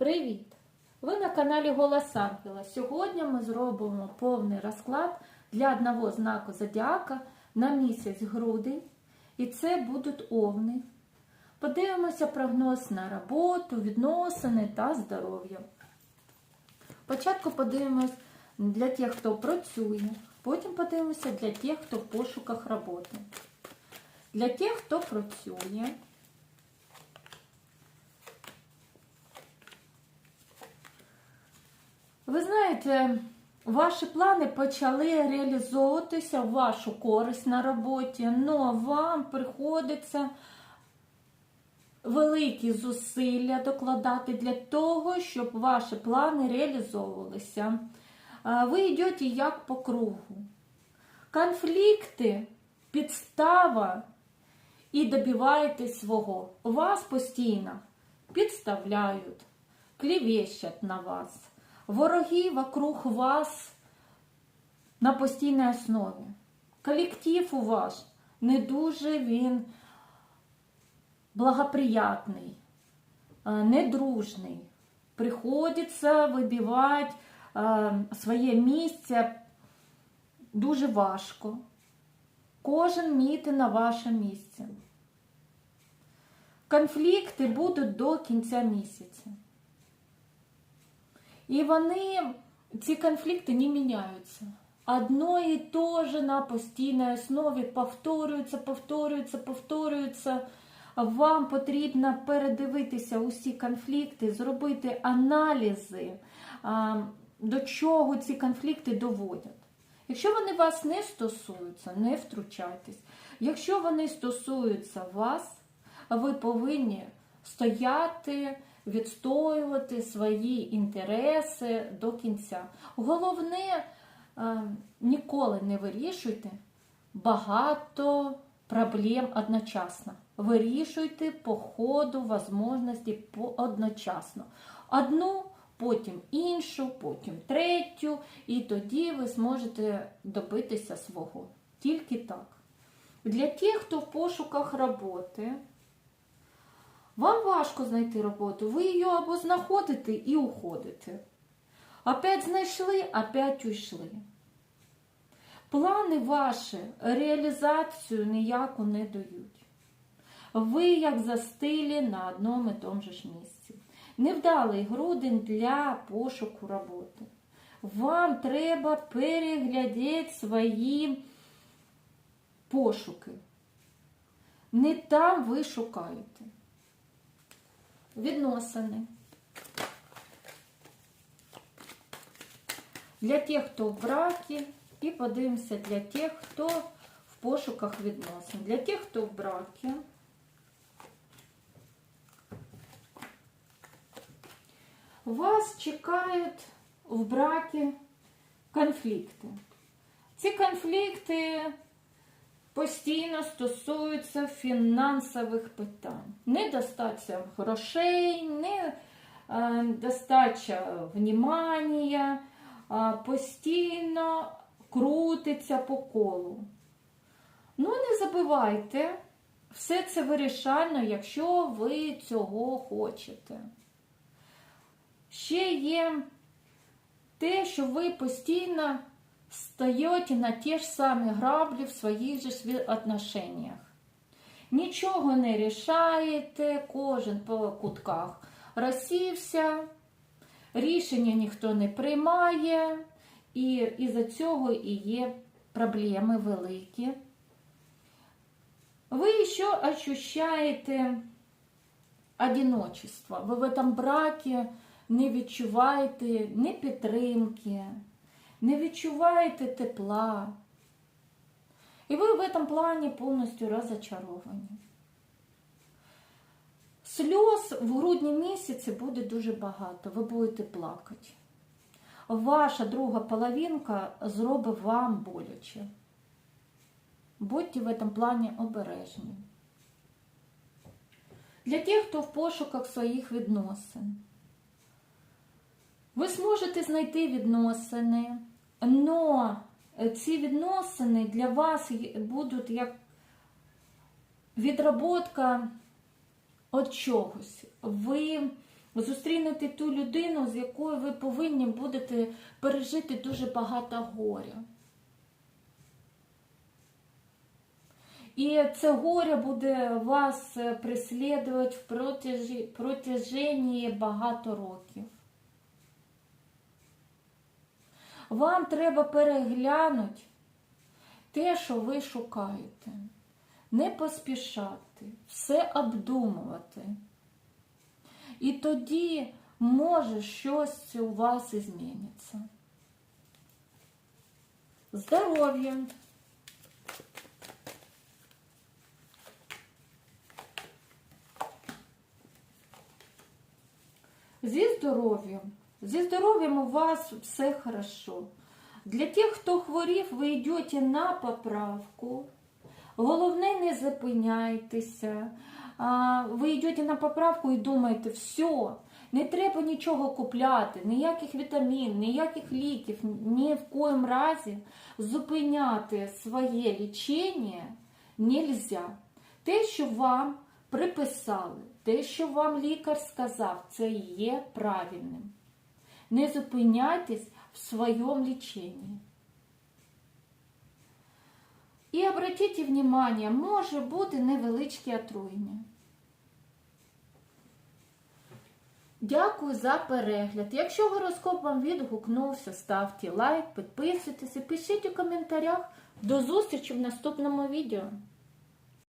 Привіт! Ви на каналі Голос Ангела. Сьогодні ми зробимо повний розклад для одного знаку зодіака на місяць грудень. І це будуть овни. Подивимося прогноз на роботу, відносини та здоров'я. Спочатку подивимось для тих, хто працює, потім подивимося для тих, хто в пошуках роботи. Для тих, хто працює. Ви знаєте, ваші плани почали реалізовуватися в вашу користь на роботі, але вам приходиться великі зусилля докладати для того, щоб ваші плани реалізовувалися. Ви йдете як по кругу. Конфлікти, підстава і добиваєтесь свого. Вас постійно підставляють, клівещать на вас. Вороги вокруг вас на постійній основі. Колектив у вас не дуже він благоприятний, недружний. Приходиться вибивати своє місце дуже важко. Кожен міти на ваше місце. Конфлікти будуть до кінця місяця. І вони, ці конфлікти не міняються. Одно і то же на постійній основі повторюється, повторюється, повторюється. Вам потрібно передивитися усі конфлікти, зробити аналізи, до чого ці конфлікти доводять. Якщо вони вас не стосуються, не втручайтесь. Якщо вони стосуються вас, ви повинні стояти відстоювати свої інтереси до кінця. Головне, е, ніколи не вирішуйте багато проблем одночасно. Вирішуйте по ходу можливості одночасно. Одну, потім іншу, потім третю, і тоді ви зможете добитися свого. Тільки так. Для тих, хто в пошуках роботи, вам важко знайти роботу, ви її або знаходите і уходите. Опять знайшли, опять уйшли. Плани ваші реалізацію ніяку не дають. Ви як застилі на одному і тому ж місці. Невдалий грудень для пошуку роботи. Вам треба переглядати свої пошуки. Не там ви шукаєте відносини. Для тих, хто в бракі, і подивимося для тих, хто в пошуках відносин. Для тих, хто в бракі. Вас чекають в бракі конфлікти. Ці конфлікти постійно стосуються фінансових питань. Недостача грошей, недостача внімання, постійно крутиться по колу. Ну, не забувайте, все це вирішально, якщо ви цього хочете. Ще є те, що ви постійно стаете на те ж самі граблі в своїх же отношениях. Нічого не рішаєте, кожен по кутках розсівся, рішення ніхто не приймає, і із-за цього і є проблеми великі. Ви ще ощущаєте одиночество. Ви в этом браке не відчуваєте ні підтримки не відчуваєте тепла. І ви в этом плані повністю розочаровані. Сльоз в грудні місяці буде дуже багато, ви будете плакати. Ваша друга половинка зробить вам боляче. Будьте в этом плані обережні. Для тих, хто в пошуках своїх відносин. Ви зможете знайти відносини, но ці відносини для вас будуть як відроботка від чогось. Ви зустрінете ту людину, з якою ви повинні будете пережити дуже багато горя. І це горе буде вас е, преслідувати в протяженні багато років. Вам треба переглянути те, що ви шукаєте. Не поспішати, все обдумувати. І тоді може щось у вас і зміниться. Здоров'я. Зі здоров'ям. Зі здоров'ям у вас все хорошо. Для тих, хто хворів, ви йдете на поправку. Головне, не зупиняйтеся. Ви йдете на поправку і думаєте, все, не треба нічого купляти, ніяких вітамін, ніяких ліків, ні в коїм разі зупиняти своє лічення нельзя. Те, що вам приписали, те, що вам лікар сказав, це є правильним. Не зупиняйтесь в своєму ліченні. І обратіть внимание, може бути невеличке отруєння. Дякую за перегляд. Якщо гороскоп вам відгукнувся, ставте лайк, підписуйтесь і пишіть у коментарях. До зустрічі в наступному відео.